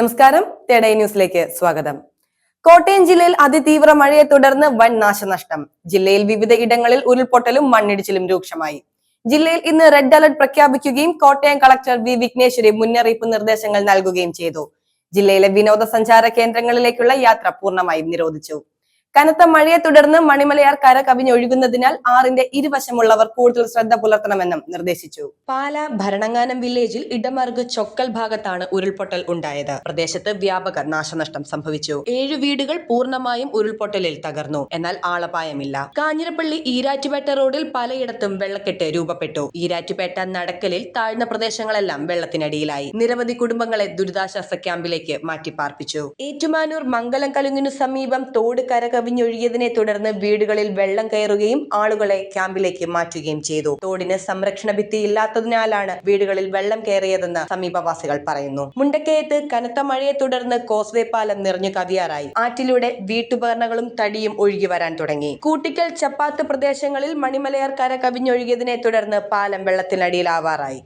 നമസ്കാരം. തേടൈ ന്യൂസിലേക്ക് സ്വാഗതം. കോട്ടയം ജില്ലയിൽ അതിതീവ്ര മഴയെ തുടർന്ന് വൻ നാശനഷ്ടം. ജില്ലയിൽ വിവിധ ഇടങ്ങളിൽ ഉരുൾപൊട്ടലും മണ്ണിടിച്ചിലും രൂക്ഷമായി. ജില്ലയിൽ ഇന്ന് റെഡ് അലർട്ട് പ്രഖ്യാപിക്കുകയും കോട്ടയം കളക്ടർ വി വിഘ്നേശ്വരി മുന്നറിയിപ്പ് നിർദ്ദേശങ്ങൾ നൽകുകയും ചെയ്തു. ജില്ലയിലെ വിനോദസഞ്ചാര കേന്ദ്രങ്ങളിലേക്കുള്ള യാത്ര പൂർണമായും നിരോധിച്ചു. കനത്ത മഴയെ തുടർന്ന് മണിമലയാർ കര കവിഞ്ഞൊഴുകുന്നതിനാൽ ആറിന്റെ ഇരുവശമുള്ളവർ കൂടുതൽ ശ്രദ്ധ പുലർത്തണമെന്നും നിർദ്ദേശിച്ചു. പാല ഭരണങ്ങാനം വില്ലേജിൽ ഇടമറുക് ചൊക്കൽ ഭാഗത്താണ് ഉരുൾപൊട്ടൽ ഉണ്ടായത്. പ്രദേശത്ത് വ്യാപക നാശനഷ്ടം സംഭവിച്ചു. ഏഴു വീടുകൾ പൂർണമായും ഉരുൾപൊട്ടലിൽ തകർന്നു. എന്നാൽ ആളപായമില്ല. കാഞ്ഞിരപ്പള്ളി ഈരാറ്റുപേട്ട റോഡിൽ പലയിടത്തും വെള്ളക്കെട്ട് രൂപപ്പെട്ടു. ഈരാറ്റുപേട്ട നടക്കലിൽ താഴ്ന്ന പ്രദേശങ്ങളെല്ലാം വെള്ളത്തിനടിയിലായി. നിരവധി കുടുംബങ്ങളെ ദുരിതാശ്വാസ ക്യാമ്പിലേക്ക് മാറ്റിപ്പാർപ്പിച്ചു. ഏറ്റുമാനൂർ മംഗലം കലുങ്ങിനു സമീപം തോട് കര കവിഞ്ഞൊഴുകിയതിനെ തുടർന്ന് വീടുകളിൽ വെള്ളം കയറുകയും ആളുകളെ ക്യാമ്പിലേക്ക് മാറ്റുകയും ചെയ്തു. തോടിന് സംരക്ഷണ ഭിത്തി ഇല്ലാത്തതിനാലാണ് വീടുകളിൽ വെള്ളം കയറിയതെന്ന് സമീപവാസികൾ പറയുന്നു. മുണ്ടക്കയത്ത് കനത്ത മഴയെ തുടർന്ന് കോസ്വേ പാലം നിറഞ്ഞു കവിയാറായി. ആറ്റിലൂടെ വീട്ടുപകരണങ്ങളും തടിയും ഒഴുകി വരാൻ തുടങ്ങി. കൂട്ടിക്കൽ ചപ്പാത്ത് പ്രദേശങ്ങളിൽ മണിമലയാർ കര കവിഞ്ഞൊഴുകിയതിനെ തുടർന്ന് പാലം വെള്ളത്തിനടിയിലാവാറായി.